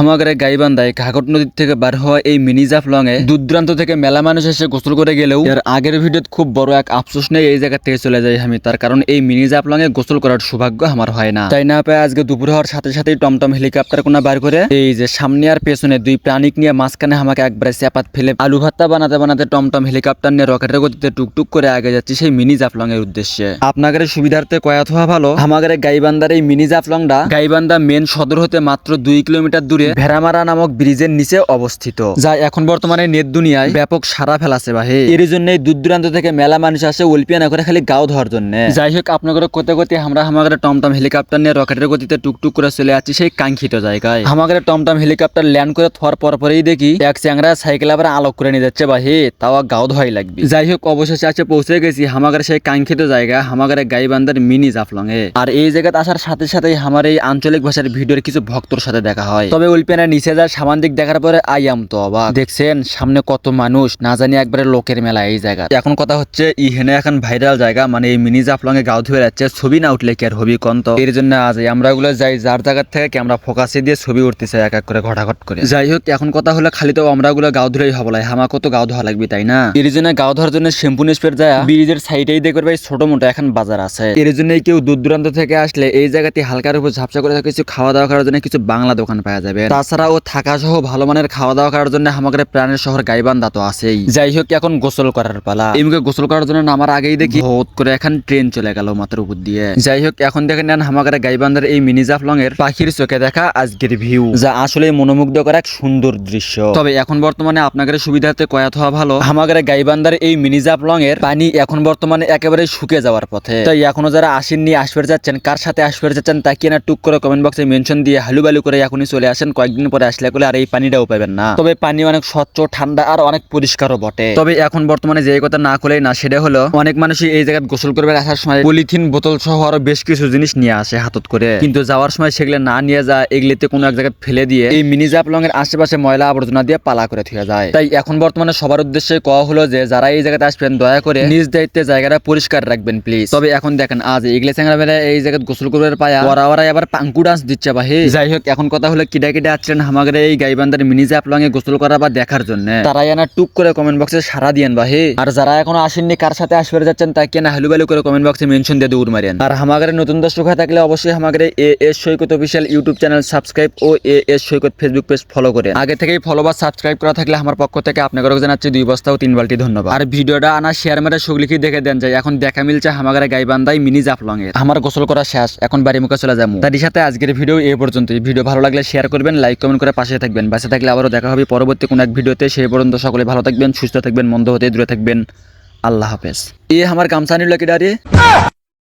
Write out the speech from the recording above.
হামাগারে গাইবান্ধায় ঘাঘট নদীর থেকে বার হওয়া এই মিনি জাফলং এ দূর দূরান্ত থেকে মেলা মানুষ এসে গোসল করে গেলেও এর আগের ভিডিওত খুব বড় এক আফসোস নেই এই জায়গা থেকে চলে যাই আমি, তার কারণ এই মিনি জাফলং এ গোসল করার সৌভাগ্য আমার হয় না। তাই না পায় আজকে দুপুর হওয়ার সাথে সাথেই টমটম হেলিকপ্টার কোনা বার করে এই যে সামনে আর পেছনে দুই প্রাণিক নিয়ে মাঝখানে আমাকে একবারে চেপাত ফেলে আলু ভাত্তা বানাতে বানাতে টমটম হেলিকপ্টার নিয়ে রকেটের গতিতে টুকটুক করে আগে যাচ্ছি সেই মিনি জাফলং এর উদ্দেশ্যে। আপনাদের সুবিধার্থে কয়াত হওয়া ভালো? আমাদের গাইবান্ধার এই মিনি জাফলংটা গাইবান্ধা মেন সদর হতে মাত্র দুই কিলোমিটার দূরে ভেড়ামারা নামক ব্রিজের নিচে অবস্থিত। যা এখন বর্তমানে নেট দুনিয়ায় ব্যাপক সারা ফেলাছে বাহে। এর জন্যই দূর দূরান্ত থেকে মেলা মানুষ আসে উল্পিয়া না করে খালি গাও ধরার জন্য। যাই হোক, আপনাদের কোতে কোতে আমরা আমাদের টমটম হেলিকপ্টার নিয়ে রকেটের গতিতে টুকটুক করে চলে যাচ্ছি সেই কাঙ্ক্ষিত জায়গায়। আমাদের টমটম হেলিকপ্টার ল্যান্ড করে থর পর পরেই দেখি এক চ্যাংরা সাইকেল আবার আলোক করে নিয়ে যাচ্ছে বাহে, তাও গাও ধোয়াই লাগবে। যাই হোক, অবশেষে আছে পৌঁছে গেছি আমাদের সেই কাঙ্ক্ষিত জায়গা আমাদের গাইবান্ধার মিনি জাফলং এ আর এই জায়গাতে আসার সাথে সাথেই আমার এই আঞ্চলিক ভাষার ভিডিওর কিছু ভক্তর সাথে দেখা হয়। তবে উল্পেনা নিচে যার সামান দিক দেখার পরে আই আম তো অবাক। দেখছেন, সামনে কত মানুষ, না জানি একবারে লোকের মেলা এই জায়গা। এখন কথা হচ্ছে, ইহেনে এখন ভাইরাল জায়গা মানে এই মিনি জাফলং এ গাও ধুয়ে যাচ্ছে ছবি না উঠলে কি আর হবি কন্ত এর জন্য আজ আমরা গুলো যাই, যার জায়গার থেকে ক্যামেরা ফোকাসে দিয়ে ছবি উঠতেছে এক এক করে, ঘটাঘট করে। যাই হোক, এখন কথা হলো খালি তো আমরা গুলো গাও ধরেই হব লাই হামা কত গাও ধোয়া লাগবে, তাই না? এর জন্য গাও ধোয়ার জন্য শ্যাম্পু নিষ্পের যায়, ব্রিজের সাইডেই দেখবে ভাই ছোট মোটো এখন বাজার আছে। এর জন্য কেউ দূর দূরান্ত থেকে আসলে এই জায়গাতে হালকার উপর ঝাপসা করে কিছু খাওয়া দাওয়া করার জন্য কিছু বাংলা দোকান পাওয়া যাবে তাছাড়াও থাকা সহ ভালো মানের খাওয়া দাওয়া করার জন্য আমাদের প্রাণের শহর গাইবান্ধা তো আছেই। যাই হোক, এখন গোসল করার পালা। এমকে গোসল করার জন্য নামার আগেই দেখি ভোট করে এখন ট্রেন চলে গেল মাথার উপর দিয়ে। যাই হোক, এখন দেখে নেন আমাদের গাইবান্ধার এই মিনি জাফলং এর পাখির চোখে দেখা আজকের ভিউ যা আসলে মনোমুগ্ধকর এক সুন্দর দৃশ্য। তবে এখন বর্তমানে আপনাদের সুবিধাতে কয়াত হওয়া ভালো। আমাদের গাইবান্ধার এই মিনি জাফলং এর পানি এখন বর্তমানে একেবারে শুকে যাওয়ার পথে। তাই এখনও যারা আসেননি আসবে যাচ্ছেন, কার সাথে আসবে যাচ্ছেন তা কি না টুক করে কমেন্ট বক্সে মেনশন দিয়ে হালু বালু করে এখনই চলে আসেন কয়েকদিন পরে আসলে করে আর এই পানিটাও পাবেন না। তবে পানি অনেক স্বচ্ছ ঠান্ডা আর অনেক পরিষ্কারও বটে। তবে এখন বর্তমানে যে কথা না করলেই না সেটা হলো অনেক মানুষই এই জায়গায় গোসল করবে আসার সময় পলিথিন বোতল সহ আরও বেশ কিছু জিনিস নিয়ে আসে হাতত করে। কিন্তু যাওয়ার সময় সেগুলো না নিয়ে যায় এগুলিতে কোনো এক জায়গায় ফেলে দিয়ে এই মিনি জাপলং এর আশেপাশে ময়লা আবর্জনা দিয়ে পালা করে থুয়ে যায়। তাই এখন বর্তমানে সবার উদ্দেশ্যে কওয়া হলো যে যারা এই জায়গাতে আসবেন দয়া করে নিজ দায়িত্বে জায়গাটা পরিষ্কার রাখবেন প্লিজ। তবে এখন দেখেন আজ এগুলো চ্যাংরা বেলা এই জায়গায় গোসল করবে পায়া ওরা ওরা আবার পাঙ্কু ডান্স দিচ্ছে বা যাই হোক এখন কথা হলো কিডা কিডা আসছেন আমাদের এই গাইবান্ধার মিনি জাপলং এ গোসল করা বা দেখার জন্য। তারাই আনা টুক করে কমেন্ট বক্সে সারা দিয়েন বা হে। আর যারা এখনও আসেননি, কার সাথে আসবে যাচ্ছেন তাকে না হালু বালু করে কমেন্ট বক্সে মেনশন দিয়ে দৌড় মারেন। আর আমাদের নতুন দর্শক হয়ে থাকলে অবশ্যই আমাদের A S Saikat official YouTube channel subscribe O A S Saikat Facebook page follow করে আগে থেকেই ফলো বা সাবস্ক্রাইব করা থাকলে আমার পক্ষ থেকে আপনাদের জানাচ্ছি দুই বস্তা ও তিন বালটি ধন্যবাদ। আর ভিডিওটা আনা শেয়ার মেরে সুগলিখি দেখে দেন যায় এখন দেখা মিলছে আমাদের গাইবান্ধাই মিনি জাফলং এর আমার গোসল করা শেষ, এখন বাড়ি মুখে চলে যাব। তার সাথে আজকের ভিডিও এ পর্যন্ত ভিডিও ভালো লাগলে শেয়ার করবেন। লাইক কমেন্ট করে পাশে থাকবেন। বাসে থাকলে আবারও দেখা হবে পরবর্তী কোনো এক ভিডিওতে। সেই পর্যন্ত সকলে ভালো থাকবেন, সুস্থ থাকবেন, মন্দ হতে দূরে থাকবেন। আল্লাহ হাফেজ। এ আমার গামছা নিল কি ডারে